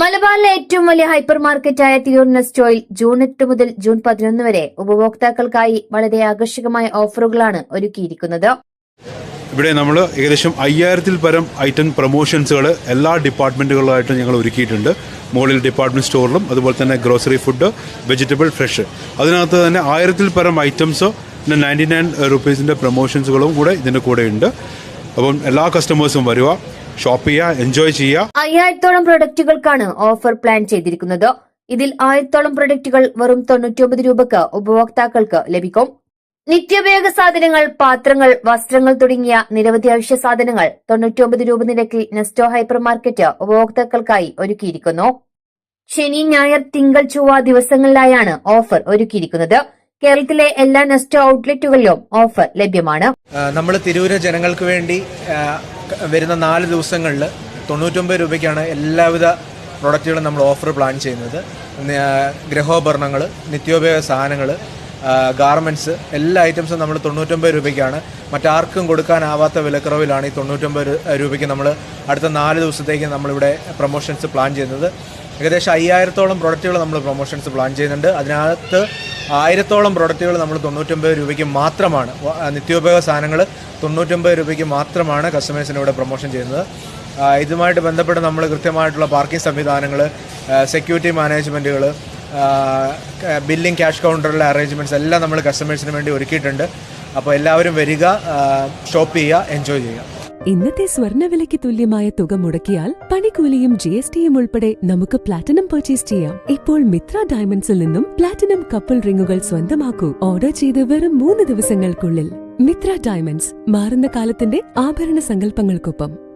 മലബാറിലെ ഏറ്റവും വലിയ ഹൈപ്പർ മാർക്കറ്റായ തിരൂർ സ്റ്റോയിൽ ജൂൺ എട്ട് മുതൽ ജൂൺ പതിനൊന്ന് വരെ ഉപഭോക്താക്കൾക്കായി വളരെ ആകർഷകമായ ഓഫറുകളാണ് ഒരുക്കിയിരിക്കുന്നത്. ഇവിടെ നമ്മൾ ഏകദേശം അയ്യായിരത്തിൽ പരം ഐറ്റം പ്രൊമോഷൻസുകൾ എല്ലാ ഡിപ്പാർട്ട്മെന്റുകളിലായിട്ട് ഞങ്ങൾ ഒരുക്കിയിട്ടുണ്ട്. മുകളിൽ ഡിപ്പാർട്ട്മെന്റ് സ്റ്റോറിലും അതുപോലെ തന്നെ ഗ്രോസറി ഫുഡ് വെജിറ്റബിൾ ഫ്രഷ് അതിനകത്ത് തന്നെ ആയിരത്തിൽ പരം ഐറ്റംസോ പിന്നെ നയന്റി നയൻ റുപ്പീസിന്റെ പ്രൊമോഷൻസുകളും കൂടെ ഇതിന്റെ കൂടെ ഉണ്ട് അപ്പം എല്ലാ കസ്റ്റമേഴ്സും വരിക. ഷോപ്പ് ചെയ്യുക എൻജോയ് ചെയ്യുക. അയ്യായിരത്തോളം പ്രൊഡക്റ്റുകൾക്കാണ് ഓഫർ പ്ലാൻ ചെയ്തിരിക്കുന്നത്. ഇതിൽ ആയിരത്തോളം പ്രൊഡക്റ്റുകൾ വെറും തൊണ്ണൂറ്റിയൊമ്പത് രൂപക്ക് ഉപഭോക്താക്കൾക്ക് ലഭിക്കും. നിത്യോപയോഗ സാധനങ്ങൾ പാത്രങ്ങൾ വസ്ത്രങ്ങൾ തുടങ്ങിയ നിരവധി അവശ്യ സാധനങ്ങൾ തൊണ്ണൂറ്റിയൊമ്പത് രൂപ നിരക്കിൽ നെസ്റ്റോ ഹൈപ്പർ മാർക്കറ്റ് ഉപഭോക്താക്കൾക്കായി ഒരുക്കിയിരിക്കുന്നു. ശനി ഞായർ തിങ്കൾ ചൊവ്വ ദിവസങ്ങളിലായാണ് ഓഫർ ഒരുക്കിയിരിക്കുന്നത്. കേരളത്തിലെ എല്ലാ നെസ്റ്റ് ഔട്ട്ലെറ്റുകളിലും ഓഫർ ലഭ്യമാണ്. നമ്മൾ തിരൂര് ജനങ്ങൾക്ക് വേണ്ടി വരുന്ന നാല് ദിവസങ്ങളിൽ തൊണ്ണൂറ്റൊമ്പത് രൂപയ്ക്കാണ് എല്ലാവിധ പ്രൊഡക്റ്റുകളും നമ്മൾ ഓഫർ പ്ലാൻ ചെയ്യുന്നത്. ഗൃഹോപകരണങ്ങൾ നിത്യോപയോഗ സാധനങ്ങൾ ഗാർമെന്റ്സ് എല്ലാ ഐറ്റംസും നമ്മൾ തൊണ്ണൂറ്റൊമ്പത് രൂപയ്ക്കാണ്. മറ്റാർക്കും കൊടുക്കാനാവാത്ത വിലക്കുറവിലാണ് ഈ തൊണ്ണൂറ്റൊമ്പത് രൂപയ്ക്ക് നമ്മൾ അടുത്ത നാല് ദിവസത്തേക്ക് നമ്മളിവിടെ പ്രൊമോഷൻസ് പ്ലാൻ ചെയ്യുന്നത്. ഏകദേശം അയ്യായിരത്തോളം പ്രൊഡക്റ്റുകൾ നമ്മൾ പ്രൊമോഷൻസ് പ്ലാൻ ചെയ്യുന്നുണ്ട്. അതിനകത്ത് ആയിരത്തോളം പ്രൊഡക്റ്റുകൾ നമ്മൾ തൊണ്ണൂറ്റൊമ്പത് രൂപയ്ക്ക് മാത്രമാണ്. നിത്യോപയോഗ സാധനങ്ങൾ തൊണ്ണൂറ്റൊമ്പത് രൂപയ്ക്ക് മാത്രമാണ് കസ്റ്റമേഴ്സിന് ഇവിടെ പ്രൊമോഷൻ ചെയ്യുന്നത്. ഇതുമായിട്ട് ബന്ധപ്പെട്ട് നമ്മൾ കൃത്യമായിട്ടുള്ള പാർക്കിംഗ് സംവിധാനങ്ങൾ സെക്യൂരിറ്റി മാനേജ്മെന്റുകൾ ബില്ലിംഗ് ക്യാഷ് കൗണ്ടറിലെ അറേഞ്ച്മെന്റ്സ് എല്ലാം നമ്മൾ കസ്റ്റമേഴ്സിന് വേണ്ടി ഒരുക്കിയിട്ടുണ്ട്. അപ്പോൾ എല്ലാവരും വരിക ഷോപ്പ് ചെയ്യുക എൻജോയ് ചെയ്യുക. ഇന്നത്തെ സ്വർണവിലയ്ക്ക് തുല്യമായ തുക മുടക്കിയാൽ പണിക്കൂലിയും ജി എസ് ടിയും ഉൾപ്പെടെ നമുക്ക് പ്ലാറ്റിനം പർച്ചേസ് ചെയ്യാം. ഇപ്പോൾ മിത്ര ഡയമണ്ട്സിൽ നിന്നും പ്ലാറ്റിനം കപ്പിൾ റിങ്ങുകൾ സ്വന്തമാക്കൂ. ഓർഡർ ചെയ്ത് വെറും മൂന്ന് ദിവസങ്ങൾക്കുള്ളിൽ. മിത്ര ഡയമണ്ട്സ് മാറുന്ന കാലത്തിന്റെ ആഭരണ സങ്കല്പങ്ങൾക്കൊപ്പം.